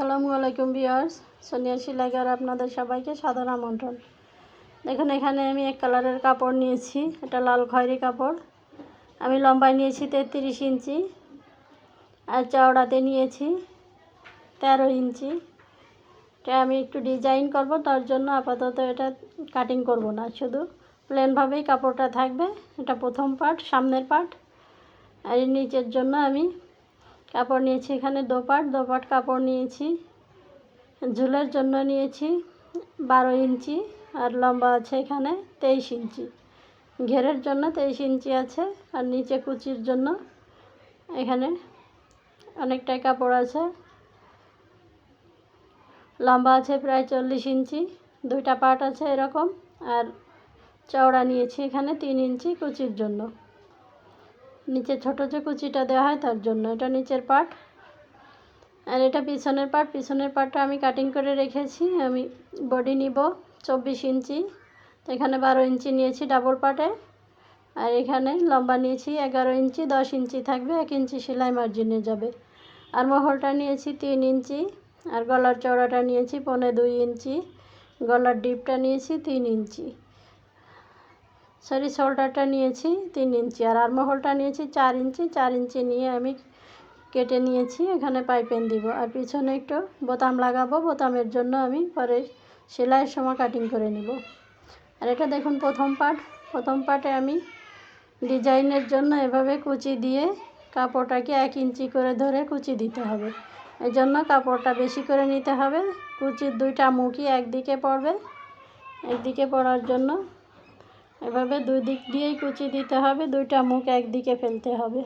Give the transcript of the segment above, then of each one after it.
আসসালামু আলাইকুম বিয়ার্স সোনিয়া শিলাইগার আপনাদের সবাইকে সাদর আমন্ত্রণ। দেখুন, এখানে আমি এক কালারের কাপড় নিয়েছি। এটা লাল খয়েরি কাপড়। আমি লম্বায় নিয়েছি তেত্রিশ ইঞ্চি আর চওড়াতে নিয়েছি তেরো ইঞ্চি। এটা আমি একটু ডিজাইন করব, তার জন্য আপাতত এটা কাটিং করব না। শুধু প্লেনভাবেই কাপড়টা থাকবে। এটা প্রথম পার্ট, সামনের পার্ট। আর নিচের জন্য আমি কাপড় নিয়েছি এখানে দোপাট দোপাট কাপড় নিয়েছি। ঝুলের জন্য নিয়েছি বারো ইঞ্চি আর লম্বা আছে এখানে তেইশ ইঞ্চি। ঘেরের জন্য তেইশ ইঞ্চি আছে আর নিচে কুচির জন্য এখানে অনেকটাই কাপড় আছে। লম্বা আছে প্রায় চল্লিশ ইঞ্চি, দুইটা পার্ট আছে এরকম আর চওড়া নিয়েছি এখানে তিন ইঞ্চি কুচির জন্য। নিচে ছোট যে কুচিটা দেওয়া হয় তার জন্য। এটা নিচের পার্ট আর এটা পিছনের পার্ট পিছনের পার্টটা আমি কাটিং করে রেখেছি। আমি বডি নিব চব্বিশ ইঞ্চি। তো এখানে বারো ইঞ্চি নিয়েছি ডাবল পার্টে আর এখানে লম্বা নিয়েছি এগারো ইঞ্চি, দশ ইঞ্চি থাকবে, এক ইঞ্চি সেলাই মার্জিনে যাবে। আর মহলটা নিয়েছি তিন ইঞ্চি। আর গলার চওড়াটা নিয়েছি পনে দুই ইঞ্চি। গলার ডিপটা নিয়েছি তিন ইঞ্চি। সরি, শোল্ডারটা নিয়েছি, তিন ইঞ্চি। আর আরমহলটা নিয়েছি চার ইঞ্চি। চার ইঞ্চি নিয়ে আমি কেটে নিয়েছি, এখানে পাইপেন দিব। আর পিছনে একটু বোতাম লাগাবো, বোতামের জন্য আমি পরে সেলাইয়ের সময় কাটিং করে নিব। আর এটা দেখুন প্রথম পার্ট প্রথম পার্টে আমি ডিজাইনের জন্য এভাবে কুচি দিয়ে কাপড়টাকে এক ইঞ্চি করে ধরে কুচি দিতে হবে। এই জন্য কাপড়টা বেশি করে নিতে হবে। কুচির দুইটা মুখই একদিকে পড়বে। একদিকে পড়ার জন্য এভাবে দুই দিক দিয়েই কুচি দিতে হবে, দুইটা মুখ একদিকে ফেলতে হবে।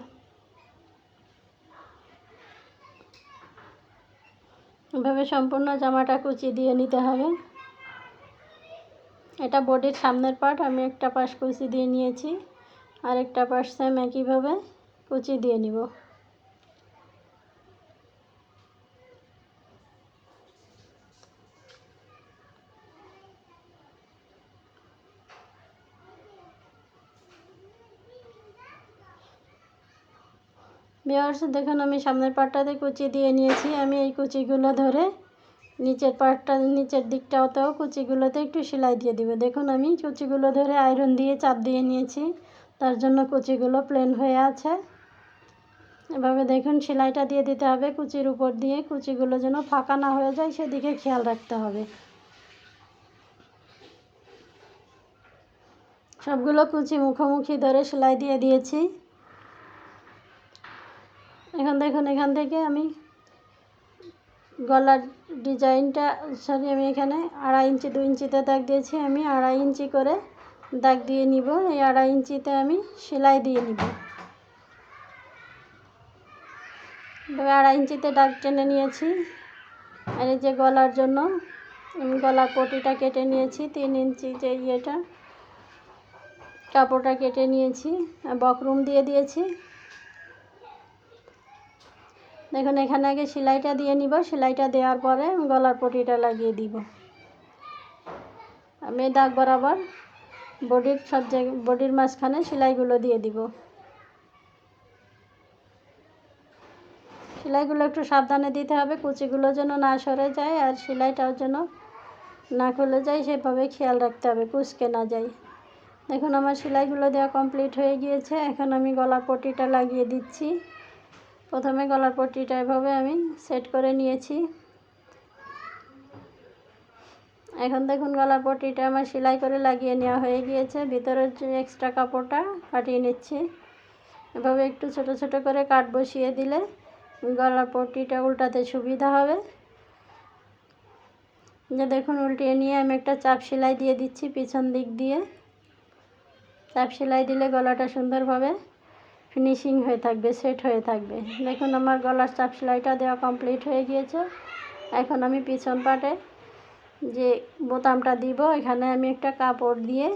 এভাবে সম্পূর্ণ জামাটা কুচি দিয়ে নিতে হবে। এটা বডির সামনের পার্ট, আমি একটা পাশ কুচি দিয়ে নিয়েছি আর একটা পাশ সেম একইভাবে কুচি দিয়ে নিব। বিয়ার্স দেখুন, আমি সামনের পাটটাতে কুচি দিয়ে নিয়েছি। আমি এই কুচিগুলো ধরে নিচের পাটটা, নিচের দিকটাতেও কুচিগুলোতে একটু সেলাই দিয়ে দিব। দেখুন, আমি কুচিগুলো ধরে আয়রন দিয়ে চাপ দিয়ে নিয়েছি। তার জন্য কুচিগুলো প্লেন হয়ে আছে। এভাবে দেখুন, সেলাইটা দিয়ে দিতে হবে। কুচির উপর দিয়ে কুচিগুলো যেন ফাঁকা না হয়ে যায়, সেদিকে খেয়াল রাখতে হবে। সবগুলো কুচি মুখোমুখি ধরে সেলাই দিয়ে দিয়েছি। এখন দেখুন, এখান থেকে আমি গলার ডিজাইনটা, সরি, আমি এখানে আড়াই ইঞ্চি দু ইঞ্চিতে দাগ দিয়েছি, আমি আড়াই ইঞ্চি করে দাগ দিয়ে নিব। এই আড়াই ইঞ্চিতে আমি সেলাই দিয়ে নিব। আড়াই ইঞ্চিতে দাগ টেনে নিয়েছি। আর এই যে গলার জন্য, আমি গলার পটিটা কেটে নিয়েছি, তিন ইঞ্চি যে ইয়েটা, কাপড়টা কেটে নিয়েছি, বকরুম দিয়ে দিয়েছি। দেখুন এখানে আগে সেলাইটা দিয়ে নিব। সেলাইটা দেওয়ার পরে গলার পটিটা লাগিয়ে দিব। আমি দাগ বরাবর বডির সব জায়গায় বডির মাঝখানে সেলাইগুলো দিয়ে দিব। সেলাইগুলো একটু সাবধানে দিতে হবে। কুচিগুলো যেন না সরে যায় আর সেলাইটাও যেন না খুলে যায়, সেভাবে খেয়াল রাখতে হবে কুচকে না যায়। দেখুন, আমার সেলাইগুলো দেওয়া কমপ্লিট হয়ে গিয়েছে। এখন আমি গলার পটিটা লাগিয়ে দিচ্ছি। প্রথমে গলার পট্টিটা এভাবে আমি সেট করে নিয়েছি। এখন দেখুন গলার পট্টিটা আমার সেলাই করে লাগিয়ে নেওয়া হয়ে গিয়েছে। ভিতরের যে এক্সট্রা কাপড়টা কাটিয়ে নিচ্ছি। এভাবে একটু ছোট ছোট করে কাট বসিয়ে দিলে গলার পট্টিটা উল্টাতে সুবিধা হবে। যে দেখুন উল্টিয়ে নিয়ে আমি একটা চাপ সেলাই দিয়ে দিচ্ছি পিছন দিক দিয়ে। চাপ সেলাই দিলে গলাটা সুন্দরভাবে ফিনিশিং হয়ে থাকবে সেট হয়ে থাকবে। দেখুন আমার গলার চাপ সেলাইটা দেওয়া কমপ্লিট হয়ে গিয়েছে। এখন আমি পিছন পাটে যে বোতামটা দিব, এখানে আমি একটা কাপড় দিয়ে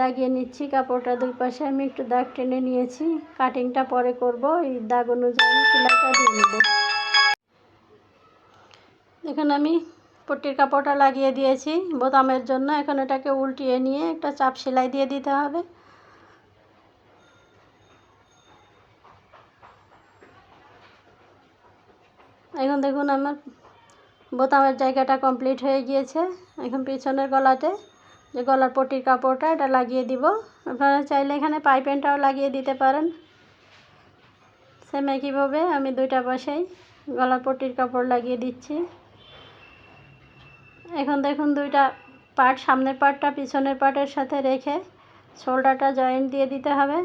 লাগিয়ে নিচ্ছি। কাপড়টা দুই পাশে আমি একটু দাগ টেনে নিয়েছি। কাটিংটা পরে করব, এই দাগ অনুযায়ী সেলাইটা দিয়ে নেব। দেখুন আমি পট্টির কাপড়টা লাগিয়ে দিয়েছি। বোতামের জন্য এখন এটাকে উল্টিয়ে নিয়ে একটা চাপ সেলাই দিয়ে দিতে হবে। এখন দেখুন আমার বোতামের জায়গাটা কমপ্লিট হয়ে গিয়েছে। এখন পিছনের গলাতে যে গলার পটির কাপড়টা, এটা লাগিয়ে দিব। আপনারা চাইলে এখানে পাইপেনটাও লাগিয়ে দিতে পারেন। সেম একইভাবে আমি দুইটা পাশেই গলার পটির কাপড় লাগিয়ে দিচ্ছি। এখন দেখুন দুইটা পার্ট সামনের পার্টটা পিছনের পার্টের সাথে রেখে শোল্ডারটা জয়েন্ট দিয়ে দিতে হবে।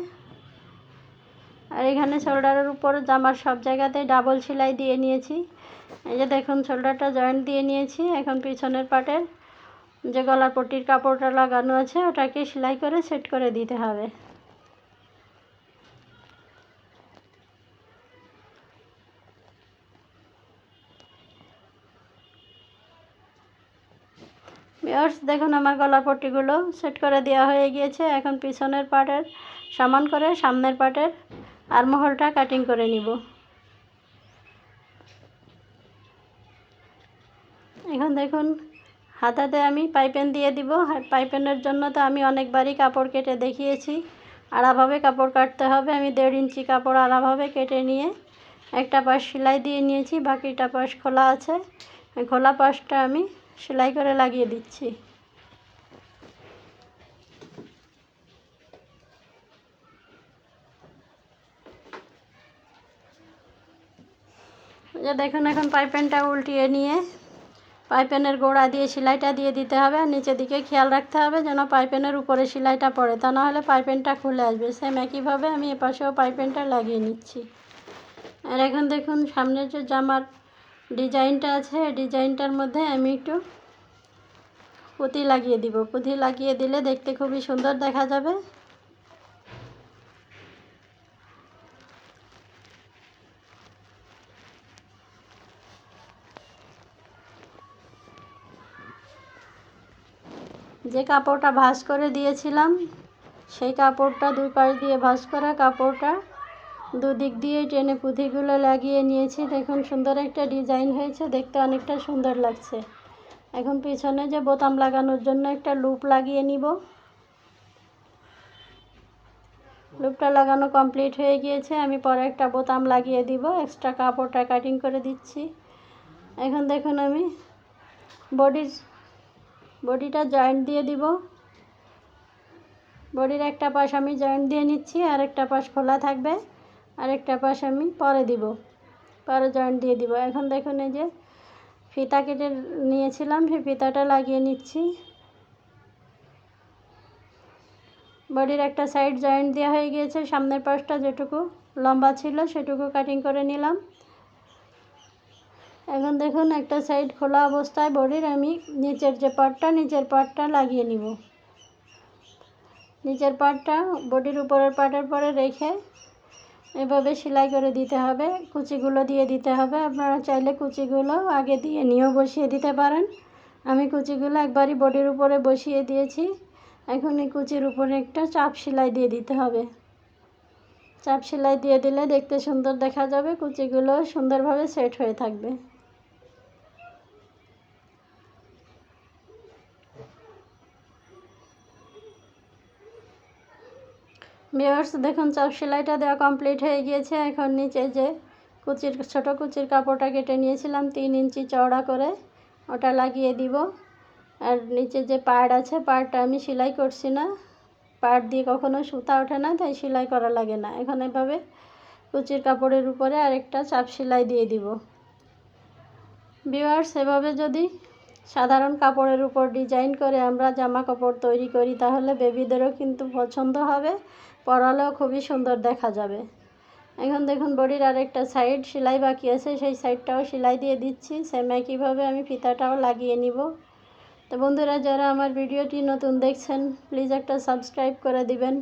আর এখানে শোল্ডারের উপর জামার সব জায়গাতে ডাবল সেলাই দিয়ে নিয়েছি। এই যে দেখুন, শোল্ডারটা জয়েন্ট দিয়ে নিয়েছি, এখন পিছনের পার্টের যে গলার পট্টির কাপড়টা লাগানো আছে, ওটাকে সেলাই করে সেট করে দিতে হবে। বিয়ার্স দেখুন আমার গলার পট্টিগুলো সেট করে দেওয়া হয়ে গিয়েছে। এখন পিছনের পার্টের সমান করে সামনের পার্টের আরমহলটা কাটিং করে নিব। এখন দেখুন, হাতাতে আমি পাইপেন দিয়ে দিব। পাইপেনের জন্য তো আমি অনেকবারই কাপড় কেটে দেখিয়েছি। আড়াভাবে কাপড় কাটতে হবে। আমি দেড় ইঞ্চি কাপড় আড়াভাবে কেটে নিয়ে একটা পাশ সেলাই দিয়ে নিয়েছি। বাকিটা পাশ খোলা আছে। খোলা পাশটা আমি সেলাই করে লাগিয়ে দিচ্ছি। যে দেখুন এখন পাইপেনটা উল্টিয়ে নিয়ে পাইপেনের গোড়া দিয়ে সেলাইটা দিয়ে দিতে হবে আর নিচের দিকে খেয়াল রাখতে হবে যেন পাইপেনের উপরে সেলাইটা পড়ে তা নাহলে পাইপেনটা খুলে আসবে। সেম একইভাবে আমি এপাশেও পাইপেনটা লাগিয়ে নিচ্ছি। আর এখন দেখুন সামনের যে জামার ডিজাইনটা আছে ডিজাইনটার মধ্যে আমি একটু পুঁতি লাগিয়ে দিব। পুঁতি লাগিয়ে দিলে দেখতে খুবই সুন্দর দেখা যাবে। যে কাপড়টা ভাঁজ করে দিয়েছিলাম, সেই কাপড়টা দুই পাশ দিয়ে ভাঁজ করা কাপড়টা দুদিক দিয়ে টেনে পুঁথিগুলো লাগিয়ে নিয়েছি। দেখুন, সুন্দর একটা ডিজাইন হয়েছে, দেখতে অনেকটা সুন্দর লাগছে। এখন পিছনে যে বোতাম লাগানোর জন্য একটা লুপ লাগিয়ে নিব। লুপটা লাগানো কমপ্লিট হয়ে গিয়েছে, আমি পরে একটা বোতাম লাগিয়ে দিব এক্সট্রা কাপড়টা কাটিং করে দিচ্ছি। এখন দেখুন আমি বডির বডিটা জয়েন্ট দিয়ে দিব। বডির একটা পাশ আমি জয়েন্ট দিয়ে নিচ্ছি, আর একটা পাশ খোলা থাকবে, আর একটা পাশ আমি পরে দিব। পরে জয়েন্ট দিয়ে দিব। এখন দেখুন এই যে ফিতা কেটে নিয়েছিলাম, সেই ফিতাটা লাগিয়ে নিচ্ছি। বডির একটা সাইড জয়েন্ট দেওয়া হয়ে গিয়েছে, সামনের পাশটা যেটুকু লম্বা ছিল সেটুকু কাটিং করে নিলাম। এখন দেখুন, একটা সাইড খোলা অবস্থায় বডির আমি নিচের যে পার্টটা নিচের পার্টটা লাগিয়ে নিব। নিচের পার্টটা বডির উপরের পার্টের পরে রেখে এভাবে সেলাই করে দিতে হবে। কুচিগুলো দিয়ে দিতে হবে। আপনারা চাইলে কুচিগুলো আগে দিয়ে নিয়েও বসিয়ে দিতে পারেন। আমি কুচিগুলো একবারই বডির উপরে বসিয়ে দিয়েছি। এখন এই কুচির উপরে একটা চাপ সেলাই দিয়ে দিতে হবে। চাপ সেলাই দিয়ে দিলে দেখতে সুন্দর দেখা যাবে। কুচিগুলো সুন্দরভাবে সেট হয়ে থাকবে। ভিউয়ার্স দেখুন চাপ সেলাইটা দেওয়া কমপ্লিট হয়ে গিয়েছে, এখন নিচে যে কুচির, ছোটো কুচির কাপড়টা কেটে নিয়েছিলাম, তিন ইঞ্চি চওড়া করে ওটা লাগিয়ে দিব। আর নিচে যে পাড় আছে, পাড়টা আমি সেলাই করছি না। পাড় দিয়ে কখনো সুতা ওঠে না, তাই সেলাই করা লাগে না। এখন এভাবে কুচির কাপড়ের উপরে আরেকটা চাপ সেলাই দিয়ে দিব। ভিউয়ার্স, এভাবে যদি সাধারণ কাপড়ের উপর ডিজাইন করে আমরা জামা কাপড় তৈরি করি, তাহলে বেবিদেরও কিন্তু পছন্দ হবে। পরালেও খুবই সুন্দর দেখা যাবে। এখন দেখুন, বডির আরেকটা সাইড সেলাই বাকি আছে, সেই সাইডটাও সেলাই দিয়ে দিচ্ছি। সেম একইভাবে আমি ফিতাটাও লাগিয়ে নিব। তো বন্ধুরা, যারা আমার ভিডিওটি নতুন দেখছেন প্লিজ একটা সাবস্ক্রাইব করে দিবেন।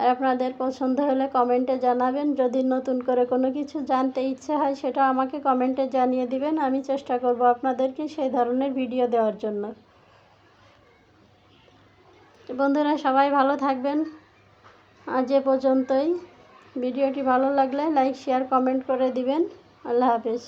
আর আপনাদের পছন্দ হলে কমেন্টে জানাবেন। যদি নতুন করে কোনো কিছু জানতে ইচ্ছে হয়, সেটা আমাকে কমেন্টে জানিয়ে দিবেন। আমি চেষ্টা করব আপনাদেরকে সেই ধরনের ভিডিও দেওয়ার জন্য। বন্ধুরা, সবাই ভালো থাকবেন। আজ এ পর্যন্তই। ভিডিওটি ভালো লাগলে লাইক শেয়ার কমেন্ট করে দিবেন। আল্লাহ হাফেজ।